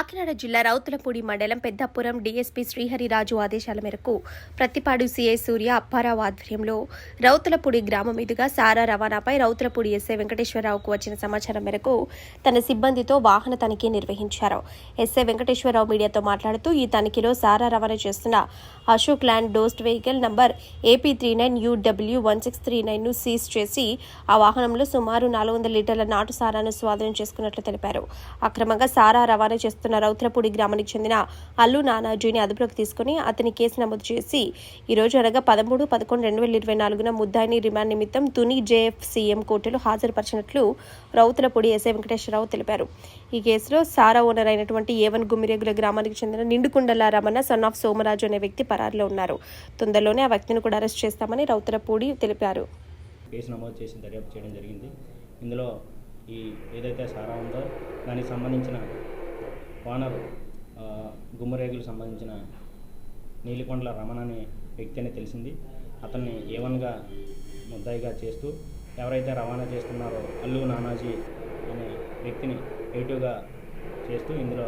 కాకినాడ జిల్లా రౌతులపూడి మండలం పెద్దపురం డీఎస్పీ శ్రీహరిరాజు ఆదేశాల మేరకు ప్రతిపాడు సీఐ సూర్య అప్పారావు ఆధ్వర్యంలో రౌతులపూడి గ్రామం మీదుగా సారా రవాణాపై రౌతులపూడి ఎస్ఐ వెంకటేశ్వరరావుకు వచ్చిన సమాచారం మేరకు తన సిబ్బందితో వాహన తనిఖీ నిర్వహించారు. ఎస్ఐ వెంకటేశ్వరరావు మీడియాతో మాట్లాడుతూ ఈ తనిఖీలో సారా రవాణా చేస్తున్న Ashok Leyland Dost vehicle number AP three nine UW one six three నైన్ను seize చేసి ఆ వాహనంలో సుమారు నాలుగు వందల లీటర్ల నాటు సారాను స్వాధీనం చేసుకున్నట్లు తెలిపారు. అక్రమంగా సారా రవాణా చేస్తున్న రౌత్రపూడి గ్రామానికి చెందిన అల్లు నానాజీని అదుపులోకి తీసుకుని అతని కేసు నమోదు చేసి ఈరోజు అనగా పదమూడు పదకొండు రెండు వేల ఇరవై నాలుగున ముద్దాయిని రిమాండ్ నిమిత్తం తుని జేఎఫ్సీఎం కోర్టులో హాజరుపరిచినట్లు రౌతులపూడి ఎస్ఐ వెంకటేశ్వరరావు తెలిపారు. ఈ కేసులో సారా ఓనర్ అయినటువంటి ఏవన్ గుమ్మిరేగుల గ్రామానికి చెందిన నిండుకుండల రమణ సన్ ఆఫ్ సోమరాజు అనే వ్యక్తి పరారిలో ఉన్నారు. తొందరలోనే ఆ వ్యక్తిని కూడా అరెస్ట్ చేస్తామని రౌతులపూడి తెలిపారు. కేసు నమోదు చేసి దర్యాప్తు చేయడం జరిగింది. ఇందులో ఈ ఏదైతే సారా ఉందో దానికి సంబంధించిన ఓనర్ గుమ్మరేగులకు సంబంధించిన నీలికొండల రమణ అనే వ్యక్తి అని తెలిసింది. అతన్ని ఏవన్గా ముద్దాయిగా చేస్తూ ఎవరైతే రవాణా చేస్తున్నారో అల్లు నానాజీ అనే వ్యక్తిని ఏటుగా చేస్తూ ఇందులో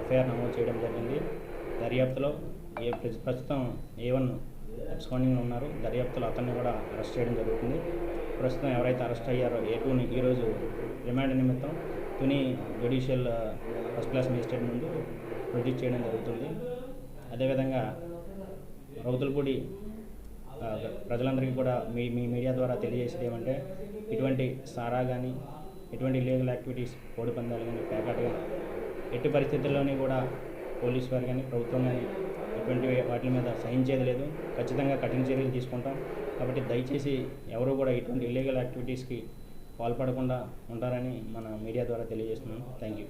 ఎఫ్ఐఆర్ నమోదు చేయడం జరిగింది. దర్యాప్తులో ఏ ప్రస్తుతం ఏవన్ ఎబ్స్కాండింగ్లో ఉన్నారు. దర్యాప్తులో అతన్ని కూడా అరెస్ట్ చేయడం జరుగుతుంది. ప్రస్తుతం ఎవరైతే అరెస్ట్ అయ్యారో ఏ టూని ఈరోజు రిమాండ్ నిమిత్తం Tuni judicial first class magistrate ముందు ప్రొడ్యూస్ చేయడం జరుగుతుంది. అదేవిధంగా రౌతులపూడి ప్రజలందరికీ కూడా మీ మీ మీడియా ద్వారా తెలియజేసేది ఏమంటే ఇటువంటి సారా కానీ ఎటువంటి ఇల్లీగల్ యాక్టివిటీస్ కోడి పందాలు కానీ ప్యాకెట్ కానీ ఎట్టి పరిస్థితుల్లోని కూడా పోలీస్ వారు కానీ ప్రభుత్వం కానీ ఎటువంటి వాటి మీద సహించేది లేదు. ఖచ్చితంగా కఠిన చర్యలు తీసుకుంటాం. కాబట్టి దయచేసి ఎవరు కూడా ఇటువంటి ఇల్లీగల్ యాక్టివిటీస్కి పాల్పడకుండా ఉంటారని మన మీడియా ద్వారా తెలియజేస్తున్నాను థ్యాంక్ యూ